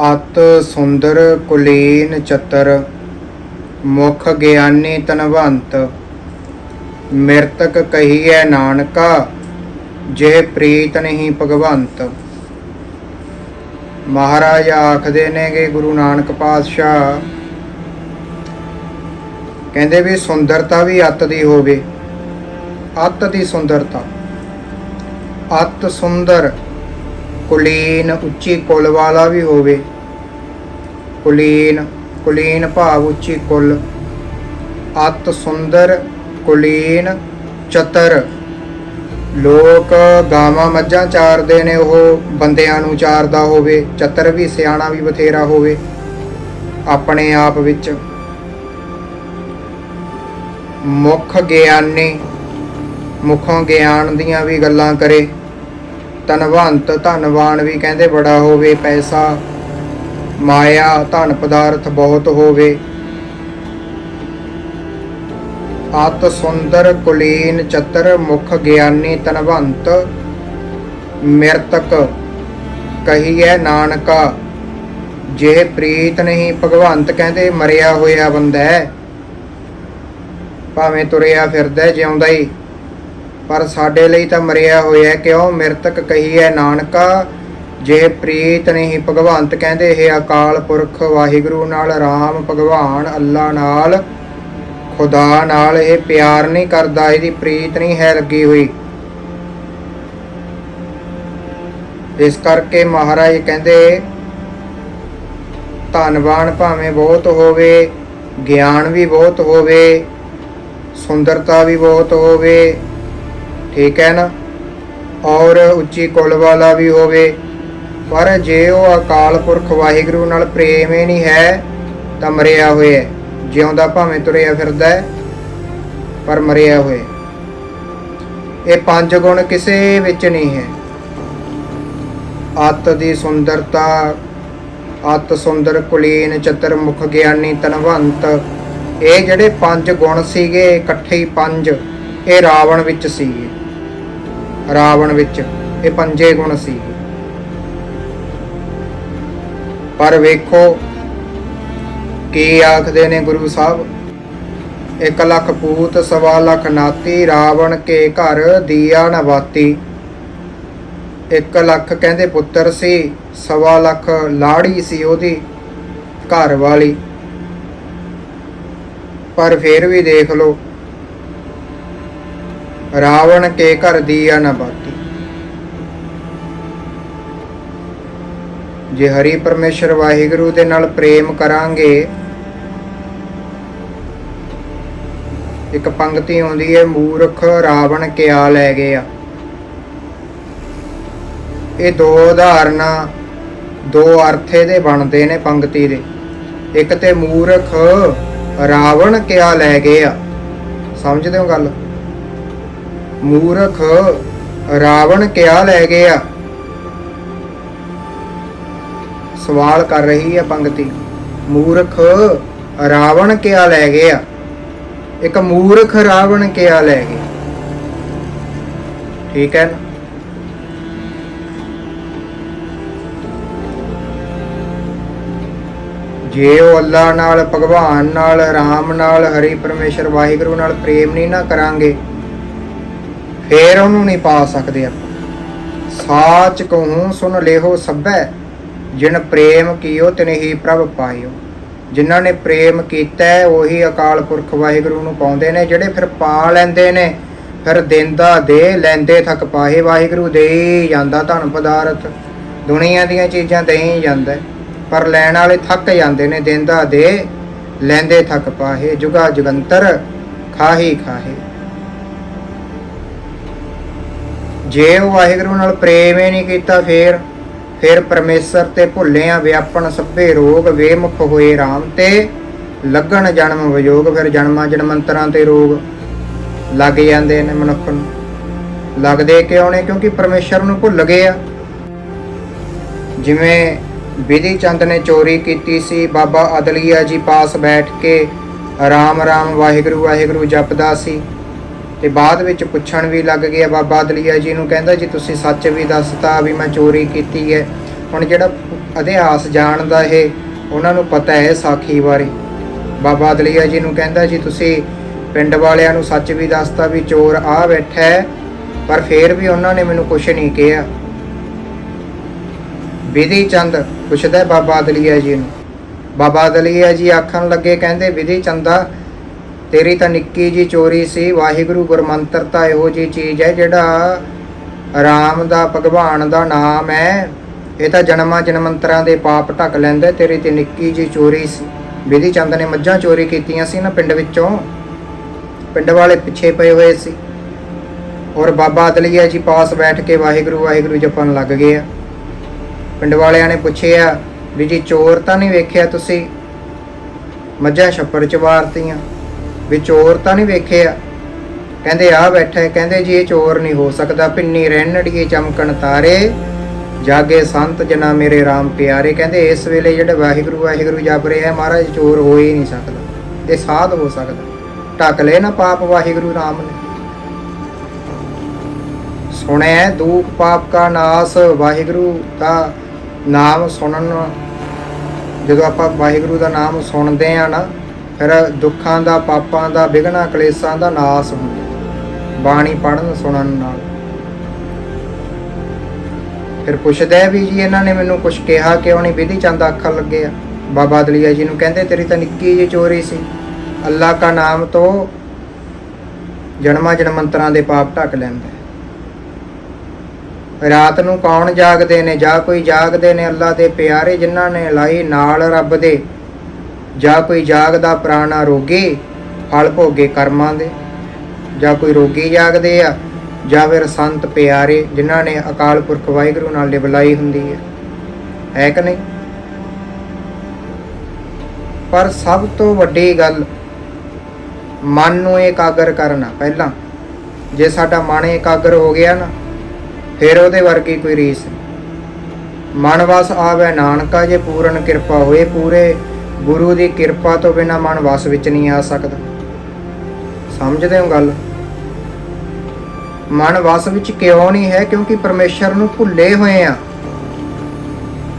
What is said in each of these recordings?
ਅਤ ਸੁੰਦਰ ਕੁਲੀਨ ਚਤਰ, ਮੁਖ ਗਿਆਨੀ ਤਨਵੰਤ ਮਿਰਤਕ ਕਹੀਐ ਨਾਨਕਾ ਜੇ ਪ੍ਰੀਤ ਨਹੀਂ ਭਗਵੰਤ। ਮਹਾਰਾਜ ਆਖਦੇ ਨੇਗੇ ਗੁਰੂ ਨਾਨਕ ਪਾਤਸ਼ਾਹ, ਕਹਿੰਦੇ ਵੀ ਸੁੰਦਰਤਾ ਵੀ ਅੱਤ ਦੀ ਹੋਵੇ, ਅੱਤ ਦੀ ਸੁੰਦਰਤਾ। ਅਤ ਸੁੰਦਰ ਕੁਲੀਨ ਉੱਚੀ ਕੁਲ ਵਾਲਾ ਵੀ ਹੋਵੇ। ਕੁਲੀਨ ਕੁਲੀਨ ਭਾਵ ਉੱਚੀ ਕੁਲ। ਅਤ ਸੁੰਦਰ, ਕੁਲੀਨ ਚਤਰ। ਲੋਕ ਗਾਵਾਂ ਮੱਝਾਂ ਚਾਰਦੇ ਨੇ, ਉਹ ਬੰਦਿਆਂ ਨੂੰ ਚਾਰਦਾ ਹੋਵੇ। ਚਤਰ ਵੀ ਸਿਆਣਾ ਵੀ ਬਥੇਰਾ ਹੋਵੇ, ਆਪਣੇ ਆਪ ਵਿੱਚ। ਮੁੱਖ ਗਿਆਨੀ, ਮੁਖੋਂ ਗਿਆਨ ਦੀਆਂ ਵੀ ਗੱਲਾਂ ਕਰੇ। ਧਨਵੰਤ, ਧਨਵਾਨ ਵੀ ਕਹਿੰਦੇ ਬੜਾ ਹੋਵੇ, ਪੈਸਾ, ਮਾਇਆ, ਧਨ ਪਦਾਰਥ ਬਹੁਤ ਹੋਵੇ। ਅਤ ਸੁੰਦਰ ਕੁਲੀਨ ਚਤਰ ਮੁਖ ਗਿਆਨੀ ਧਨਵੰਤ, ਮਿਰਤਕ ਕਹੀਐ ਨਾਨਕਾ, ਜੇ ਪ੍ਰੀਤ ਨਹੀਂ ਭਗਵੰਤ ਕਹਿੰਦੇ ਮਰਿਆ ਹੋਇਆ ਬੰਦਾ ਹੈ, ਭਾਵੇਂ ਤੁਰਿਆ ਫਿਰਦਾ ਜਿਉਂਦਾ ਹੀ। ਪਰ ਸਾਡੇ ਲਈ ਤਾਂ ਮਰਿਆ ਹੋਇਆ ਕਿਉਂ? ਮਿਰਤਕ ਕਹੀਐ ਨਾਨਕਾ, ਜੇ ਪ੍ਰੀਤ ਨਹੀਂ ਭਗਵੰਤ ਕਹਿੰਦੇ, ਇਹ ਅਕਾਲ ਪੁਰਖ ਵਾਹਿਗੁਰੂ ਨਾਲ, ਰਾਮ ਭਗਵਾਨ ਅੱਲਾ ਨਾਲ, ਖੁਦਾ ਨਾਲ ਇਹ ਪਿਆਰ ਨਹੀਂ ਕਰਦਾ, ਇਹਦੀ ਪ੍ਰੀਤ ਨਹੀਂ ਹੈ ਲੱਗੀ ਹੋਈ। ਇਸ ਕਰਕੇ ਮਹਾਰਾਜ ਕਹਿੰਦੇ, ਧਨਵਾਨ ਭਾਵੇਂ ਬਹੁਤ ਹੋਵੇ, ਗਿਆਨ ਵੀ ਬਹੁਤ ਹੋਵੇ, ਸੁੰਦਰਤਾ ਵੀ ਬਹੁਤ ਹੋਵੇ ਠੀਕ ਹੈ ਨਾ? ਔਰ ਉੱਚੀ ਕੁਲ ਵਾਲਾ ਵੀ ਹੋਵੇ। ਪਰ ਜੇ ਉਹ ਅਕਾਲ ਪੁਰਖ ਵਾਹਿਗੁਰੂ ਨਾਲ ਪ੍ਰੇਮ ਹੀ ਨਹੀਂ ਹੈ, ਤਾਂ ਮਰਿਆ ਹੋਇਆ ਜਿਉਂਦਾ ਭਾਵੇਂ ਤੁਰਿਆ ਫਿਰਦਾ ਪਰ ਮਰਿਆ ਹੋਇਆ ਇਹ ਪੰਜ ਗੁਣ ਕਿਸੇ ਵਿੱਚ ਨਹੀਂ ਹੈ। ਅਤ ਦੀ ਸੁੰਦਰਤਾ, ਅਤ ਸੁੰਦਰ ਕੁਲੀਨ ਚਤਰ ਮੁਖ ਗਿਆਨੀ ਤਨਵੰਤ ਇਹ ਜਿਹੜੇ ਪੰਜ ਗੁਣ ਸੀਗੇ, ਇਕੱਠੇ ਹੀ ਪੰਜ, ਇਹ ਰਾਵਣ ਵਿੱਚ ਸੀਗੇ। ਰਾਵਣ ਵਿੱਚ, ਇਹ ਪੰਜੇ ਗੁਣ ਸੀ। ਪਰ ਵੇਖੋ, ਕੀ ਆਖਦੇ ਨੇ ਗੁਰੂ ਸਾਹਿਬ? 1 ਲੱਖ ਪੂਤ, ਸਵਾ ਲੱਖ ਨਾਤੀ, ਰਾਵਣ ਕੇ ਘਰ ਦੀਆ ਨਵਾਤੀ 1 ਲੱਖ ਕਹਿੰਦੇ ਪੁੱਤਰ ਸੀ, ਸਵਾ ਲੱਖ ਲਾੜੀ ਸੀ ਉਹਦੀ, ਘਰ ਵਾਲੀ। ਪਰ ਫਿਰ ਵੀ ਦੇਖ ਲਓ ਰਾਵਣ ਕੇ ਘਰ ਦੀਆ ਨਵਾਤੀ ਜੇ ਹਰੀ ਪਰਮੇਸ਼ਰ ਵਾਹਿਗੁਰੂ ਦੇ ਨਾਲ ਪ੍ਰੇਮ ਕਰਾਂਗੇ, ਇੱਕ ਪੰਕਤੀ ਆਉਂਦੀ ਹੈ ਮੂਰਖ ਰਾਵਣ ਕਿਆ ਲੈ ਗਿਆ। ਇਹ ਦੋ ਉਦਾਹਰਨਾਂ, ਦੋ ਅਰਥੇ ਦੇ ਬਣਦੇ ਨੇ ਪੰਕਤੀ ਦੇ। ਇੱਕ ਤੇ ਮੂਰਖ ਰਾਵਣ ਕਿਆ ਲੈ ਗਿਆ। ਸਮਝਦੇ ਹੋ ਗੱਲ? ਮੂਰਖ ਰਾਵਣ ਕਿਆ ਲੈ ਗਿਆ? ਸਵਾਲ ਕਰ ਰਹੀ ਹੈ ਪੰਕਤੀ ਮੂਰਖ ਰਾਵਣ ਕਿਆ ਲੈ ਗਿਆ? ਇੱਕ ਮੂਰਖ ਰਾਵਣ ਕਿਆ ਲੈ ਗਿਆ? ਠੀਕ ਹੈ ਨਾ? ਜੇ ਉਹ ਅੱਲਾ ਨਾਲ, ਭਗਵਾਨ ਨਾਲ, ਰਾਮ ਨਾਲ, ਹਰੀ ਪਰਮੇਸ਼ਰ ਵਾਹਿਗੁਰੂ ਨਾਲ ਪ੍ਰੇਮ ਨਹੀਂ ਨਾ ਕਰਾਂਗੇ ਫੇਰ ਉਹਨੂੰ ਨਹੀਂ ਪਾ ਸਕਦੇ ਆਪਾਂ। ਸਾਚ ਕਹੂੰ, ਸੁਨ ਲੇਹੋ ਸਭੈ, ਜਿਨ ਪ੍ਰੇਮ ਕੀਓ ਤਿਨਹੀ ਪ੍ਰਭ ਪਾਇਓ। ਜਿਨ੍ਹਾਂ ਨੇ ਪ੍ਰੇਮ ਕੀਤਾ, ਉਹੀ ਅਕਾਲ ਪੁਰਖ ਵਾਹਿਗੁਰੂ ਨੂੰ ਪਾਉਂਦੇ ਨੇ, ਜਿਹੜੇ ਫਿਰ ਪਾ ਲੈਂਦੇ ਨੇ, ਫਿਰ ਦਿੰਦਾ ਦੇ, ਲੈਂਦੇ ਥਕ ਪਾਹੇ, ਵਾਹਿਗੁਰੂ ਦੇ ਜਾਂਦਾ ਧਨ ਪਦਾਰਥ। ਦੁਨੀਆ ਦੀਆਂ ਚੀਜ਼ਾਂ ਦੇਈ ਜਾਂਦਾ। ਪਰ ਲੈਣ ਵਾਲੇ ਥੱਕ ਜਾਂਦੇ ਨੇ, ਦਿੰਦਾ ਦੇ, ਲੈਂਦੇ ਥੱਕ ਪਾਹੇ, ਜੁਗਾ ਜੁਗੰਤਰ, ਖਾਹੀ ਖਾਹੇ। ਜੇ ਉਹ ਵਾਹਿਗੁਰੂ ਨਾਲ ਪ੍ਰੇਮ ਹੀ ਨਹੀਂ ਕੀਤਾ ਫੇਰ, ਫਿਰ ਪਰਮੇਸ਼ਰ ਤੇ ਭੁੱਲਿਆ ਵਿਆਪਣ ਸਭੇ ਰੋਗ ਵੇਮੁਖ ਹੋਏ RAM ਤੇ, ਲੱਗਣ ਜਨਮ ਵਿਯੋਗ, ਫਿਰ ਜਨਮਾਂ ਜਨਮੰਤਰਾਂ ਤੇ ਰੋਗ ਲੱਗ ਜਾਂਦੇ ਨੇ ਮਨੁੱਖ ਨੂੰ। ਲੱਗਦੇ ਕਿਉਂ ਨੇ? ਕਿਉਂਕਿ ਪਰਮੇਸ਼ਰ ਨੂੰ ਭੁੱਲ ਗਏ ਆ। ਜਿਵੇਂ ਵਿਧੀ ਚੰਦ ਨੇ ਚੋਰੀ ਕੀਤੀ ਸੀ, ਬਾਬਾ ਅਦਲੀਆ ਜੀ ਪਾਸ ਬੈਠ ਕੇ ਰਾਮ ਰਾਮ ਵਾਹਿਗੁਰੂ ਵਾਹਿਗੁਰੂ ਜਪਦਾ ਸੀ। ਤੇ ਬਾਅਦ ਵਿੱਚ ਪੁੱਛਣ ਵੀ ਲੱਗ ਗਿਆ ਬਾਬਾ ਦਲੀਆ ਜੀ ਨੂੰ, ਕਹਿੰਦਾ ਜੀ ਤੁਸੀਂ ਸੱਚ ਵੀ ਦੱਸਤਾ ਵੀ ਮੈਂ ਚੋਰੀ ਕੀਤੀ ਹੈ। ਹੁਣ ਜਿਹੜਾ ਇਤਿਹਾਸ ਜਾਣਦਾ ਇਹ ਉਹਨਾਂ ਨੂੰ ਪਤਾ ਹੈ ਸਾਖੀ ਬਾਰੇ। ਬਾਬਾ ਦਲੀਆ ਜੀ ਨੂੰ ਕਹਿੰਦਾ ਜੀ, ਤੁਸੀਂ ਪਿੰਡ ਵਾਲਿਆਂ ਨੂੰ ਸੱਚ ਵੀ ਦੱਸਤਾ ਵੀ ਚੋਰ ਆ ਬੈਠਾ ਹੈ, ਪਰ ਫੇਰ ਵੀ ਉਹਨਾਂ ਨੇ ਮੈਨੂੰ ਕੁਝ ਨਹੀਂ ਕਿਹਾ। ਵਿਧੀ ਚੰਦ ਪੁੱਛਦਾ ਬਾਬਾ ਦਲੀਆ ਜੀ ਨੂੰ। ਬਾਬਾ ਦਲੀਆ ਜੀ ਆਖਣ ਲੱਗੇ, ਕਹਿੰਦੇ, ਵਿਧੀ ਚੰਦਾ ਤੇਰੀ ਤਾਂ ਨਿੱਕੀ ਜੀ ਚੋਰੀ ਸੀ, ਵਾਹਿਗੁਰੂ ਗੁਰਮੰਤਰ ਤਾਂ ਇਹੋ ਜੀ ਚੀਜ਼ ਹੈ ਜਿਹੜਾ ਰਾਮ ਦਾ, ਭਗਵਾਨ ਦਾ ਨਾਮ ਹੈ। ਇਹ ਤਾਂ ਜਨਮਾਂ ਜਨਮੰਤਰਾਂ ਦੇ ਪਾਪ ਢੱਕ ਲੈਂਦਾ ਤੇਰੀ ਤੇ ਨਿੱਕੀ ਜੀ ਚੋਰੀ ਸੀ। ਵਿਧੀ ਚੰਦ ਨੇ ਮੱਝਾਂ ਚੋਰੀ ਕੀਤੀਆਂ ਸੀ ਨਾ ਪਿੰਡ ਵਿੱਚੋਂ। ਪਿੰਡ ਵਾਲੇ ਪਿੱਛੇ ਪਏ ਹੋਏ ਸੀ। ਔਰ ਬਾਬਾ ਅਦਲੀਆ ਜੀ ਪਾਸ ਬੈਠ ਕੇ ਵਾਹਿਗੁਰੂ ਵਾਹਿਗੁਰੂ ਜਪਣ ਲੱਗ ਗਏ ਆ। ਪਿੰਡ ਵਾਲਿਆਂ ਨੇ ਪੁੱਛਿਆ, ਵੀ ਜੀ ਚੋਰ ਤਾਂ ਨਹੀਂ ਵੇਖਿਆ ਤੁਸੀਂ? ਮੱਝਾਂ ਛੱਪੜ ਚ ਵਾਰਤੀਆਂ। ਵੀ ਚੋਰ ਤਾਂ ਨਹੀਂ ਵੇਖਿਆ ਕਹਿੰਦੇ ਆ ਬੈਠਾ ਕਹਿੰਦੇ ਜੀ ਇਹ ਚੋਰ ਨਹੀਂ ਹੋ ਸਕਦਾ। ਪਿੰਨੀ ਰਹਿਣੜੀਏ ਚਮਕਣ ਤਾਰੇ। ਜਾਗੇ ਸੰਤ ਜਨਾ ਮੇਰੇ RAM ਪਿਆਰੇ। ਕਹਿੰਦੇ ਇਸ ਵੇਲੇ ਜਿਹੜੇ ਵਾਹਿਗੁਰੂ ਵਾਹਿਗੁਰੂ ਜਪ ਰਿਹਾ ਮਹਾਰਾਜ ਚੋਰ ਹੋ ਹੀ ਨਹੀਂ ਸਕਦਾ। ਇਹ ਸਾਧ ਹੋ ਸਕਦਾ। ਢੱਕ ਲੈ ਨਾ ਪਾਪ ਵਾਹਿਗੁਰੂ RAM ਨੇ। ਸੁਣਿਆ ਦੁਖ ਪਾਪ ਕਾ ਨਾਸ। ਵਾਹਿਗੁਰੂ ਦਾ ਨਾਮ ਸੁਣਨ। ਜਦੋਂ ਆਪਾਂ ਵਾਹਿਗੁਰੂ ਦਾ ਨਾਮ ਸੁਣਦੇ ਆ ਨਾ ਫਿਰ ਦੁੱਖਾਂ ਦਾ, ਪਾਪਾਂ ਦਾ ਵਿਗਨਾ ਕਲੇਸ਼ਾਂ ਦਾ ਨਾਸ ਹੁੰਦਾ ਬਾਣੀ ਪੜਨ ਸੁਣਨ ਨਾਲ। ਫਿਰ ਪੁੱਛਦਾ ਵੀ ਜੀ, ਇਹਨਾਂ ਨੇ ਮੈਨੂੰ ਕੁਝ ਕਿਹਾ, ਕਿਉਂ ਨਹੀਂ? ਵਿਧੀ ਚੰਦ ਆਖਣ ਲੱਗੇ ਆ। ਬਾਬਾ ਦਲੀਆ ਜੀ ਨੂੰ ਕਹਿੰਦੇ, ਤੇਰੀ ਤਾਂ ਨਿੱਕੀ ਜਿਹੀ ਚੋਰੀ ਸੀ। ਅੱਲਾ ਕਾ ਨਾਮ ਤੋਂ ਜਨਮਾਂ ਜਨਮੰਤਰਾਂ ਦੇ ਪਾਪ ਢੱਕ ਲੈਂਦਾ ਰਾਤ ਨੂੰ ਕੌਣ ਜਾਗਦੇ ਨੇ? ਜਾਂ ਕੋਈ ਜਾਗਦੇ ਨੇ ਅੱਲਾ ਦੇ ਪਿਆਰੇ, ਜਿਨ੍ਹਾਂ ਨੇ ਲਾਈ ਨਾਲ ਰੱਬ ਦੇ ਜਾਂ ਕੋਈ ਜਾਗਦਾ ਪ੍ਰਾਣਾ ਰੋਗੇ, ਫਲ ਭੋਗੇ ਕਰਮਾਂ ਦੇ, ਜਾਂ ਕੋਈ ਰੋਗੀ ਜਾਗਦੇ ਆ, ਜਾਂ ਫਿਰ ਸੰਤ ਪਿਆਰੇ ਜਿਨ੍ਹਾਂ ਨੇ ਅਕਾਲ ਪੁਰਖ ਵਾਹਿਗੁਰੂ ਨਾਲ ਲਿਵਲਾਈ ਹੁੰਦੀ ਹੈ। ਹੈ ਕਿ ਨਹੀਂ? ਪਰ ਸਭ ਤੋਂ ਵੱਡੀ ਗੱਲ, ਮਨ ਨੂੰ ਇਕਾਗਰ ਕਰਨਾ ਪਹਿਲਾਂ। ਜੇ ਸਾਡਾ ਮਨ ਇਕਾਗਰ ਹੋ ਗਿਆ ਨਾ, ਫਿਰ ਉਹਦੇ ਵਰਗੀ ਕੋਈ ਰੀਸ ਮਨ ਵਸ ਆਵੇ, ਨਾਨਕਾ, ਜੇ ਪੂਰਨ ਕਿਰਪਾ ਹੋਏ ਪੂਰੇ ਗੁਰੂ ਦੀ ਕਿਰਪਾ ਤੋਂ ਬਿਨਾ ਮਨ ਵਸ ਵਿੱਚ ਨਹੀਂ ਆ ਸਕਦਾ। ਸਮਝਦੇ ਹੋ ਗੱਲ? ਮਨ ਵਸ ਵਿੱਚ ਕਿਉਂ ਨਹੀਂ ਹੈ? ਕਿਉਂਕਿ ਪਰਮੇਸ਼ਰ ਨੂੰ ਭੁੱਲੇ ਹੋਏ ਆ।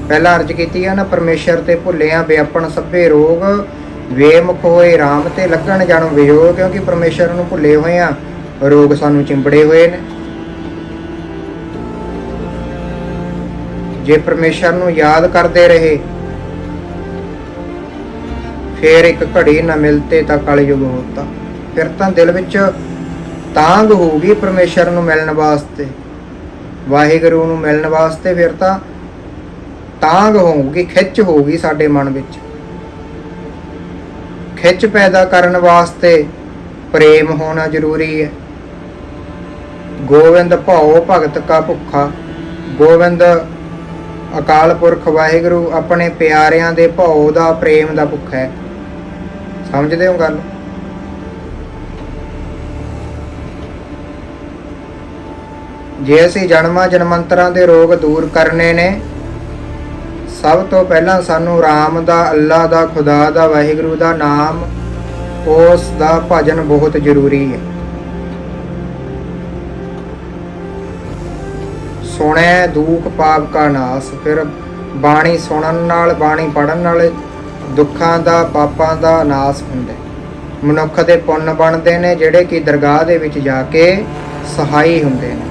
ਪਹਿਲਾਂ ਅਰਜ ਕੀਤੀ ਆ ਨਾ, ਪਰਮੇਸ਼ਰ ਤੇ ਭੁੱਲੇ ਆ ਬੇਅਪਣ ਸਭੇ ਰੋਗ ਵੇਮੁਖ ਹੋਏ RAM ਤੇ ਲੱਗਣ ਜਾਣੋ ਵਿਯੋਗ, ਕਿਉਂਕਿ ਪਰਮੇਸ਼ਰ ਨੂੰ ਭੁੱਲੇ ਹੋਏ ਆ। ਰੋਗ ਸਾਨੂੰ ਚਿੰਬੜੇ ਹੋਏ ਨੇ। ਜੇ ਪਰਮੇਸ਼ਰ ਨੂੰ ਯਾਦ ਕਰਦੇ ਰਹੇ ਫੇਰ ਇੱਕ ਘੜੀ ਨਾ ਮਿਲਤੇ ਤਾਂ ਕਲਯੁਗ ਹੋਤਾ। ਫਿਰ ਤਾਂ ਦਿਲ ਵਿੱਚ ਤਾਂਗ ਹੋਊਗੀ ਪਰਮੇਸ਼ਰ ਨੂੰ ਮਿਲਣ ਵਾਸਤੇ। ਵਾਹਿਗੁਰੂ ਨੂੰ ਮਿਲਣ ਵਾਸਤੇ ਫਿਰ ਤਾਂ ਤਾਂਗ ਹੋਊਗੀ, ਖਿੱਚ ਹੋਊਗੀ ਸਾਡੇ ਮਨ ਵਿੱਚ। ਖਿੱਚ ਪੈਦਾ ਕਰਨ ਵਾਸਤੇ ਪ੍ਰੇਮ ਹੋਣਾ ਜ਼ਰੂਰੀ ਹੈ। ਗੋਵਿੰਦ ਭਾਉ ਭਗਤ ਕਾ ਭੁੱਖਾ। ਗੋਵਿੰਦ ਅਕਾਲ ਪੁਰਖ ਵਾਹਿਗੁਰੂ ਆਪਣੇ ਪਿਆਰਿਆਂ ਦੇ ਭਾਉ ਦਾ, ਪ੍ਰੇਮ ਦਾ ਭੁੱਖਾ ਹੈ। ਸਮਝਦੇ ਹੋ ਗੱਲ? ਜੇ ਅਸੀਂ ਜਨਮਾਂ ਜਨਮੰਤਰਾਂ ਦੇ ਰੋਗ ਦੂਰ ਕਰਨੇ ਨੇ, ਸਭ ਤੋਂ ਪਹਿਲਾਂ ਸਾਨੂੰ ਰਾਮ ਦਾ ਅੱਲਾ ਦਾ, ਖੁਦਾ ਦਾ, ਵਾਹਿਗੁਰੂ ਦਾ ਨਾਮ, ਉਸ ਦਾ ਭਜਨ ਬਹੁਤ ਜ਼ਰੂਰੀ ਹੈ। ਸੁਣੈ ਦੂਖ ਪਾਪ ਕਾ ਨਾਸ, ਫਿਰ ਬਾਣੀ ਸੁਣਨ ਨਾਲ, ਬਾਣੀ ਪੜਨ ਨਾਲ ਦੁੱਖਾਂ ਦਾ, ਪਾਪਾਂ ਦਾ ਨਾਸ ਹੁੰਦਾ ਮਨੁੱਖ ਦੇ ਪੁੰਨ ਬਣਦੇ ਨੇ, ਜਿਹੜੇ ਕਿ ਦਰਗਾਹ ਦੇ ਵਿੱਚ ਜਾ ਕੇ ਸਹਾਈ ਹੁੰਦੇ ਨੇ।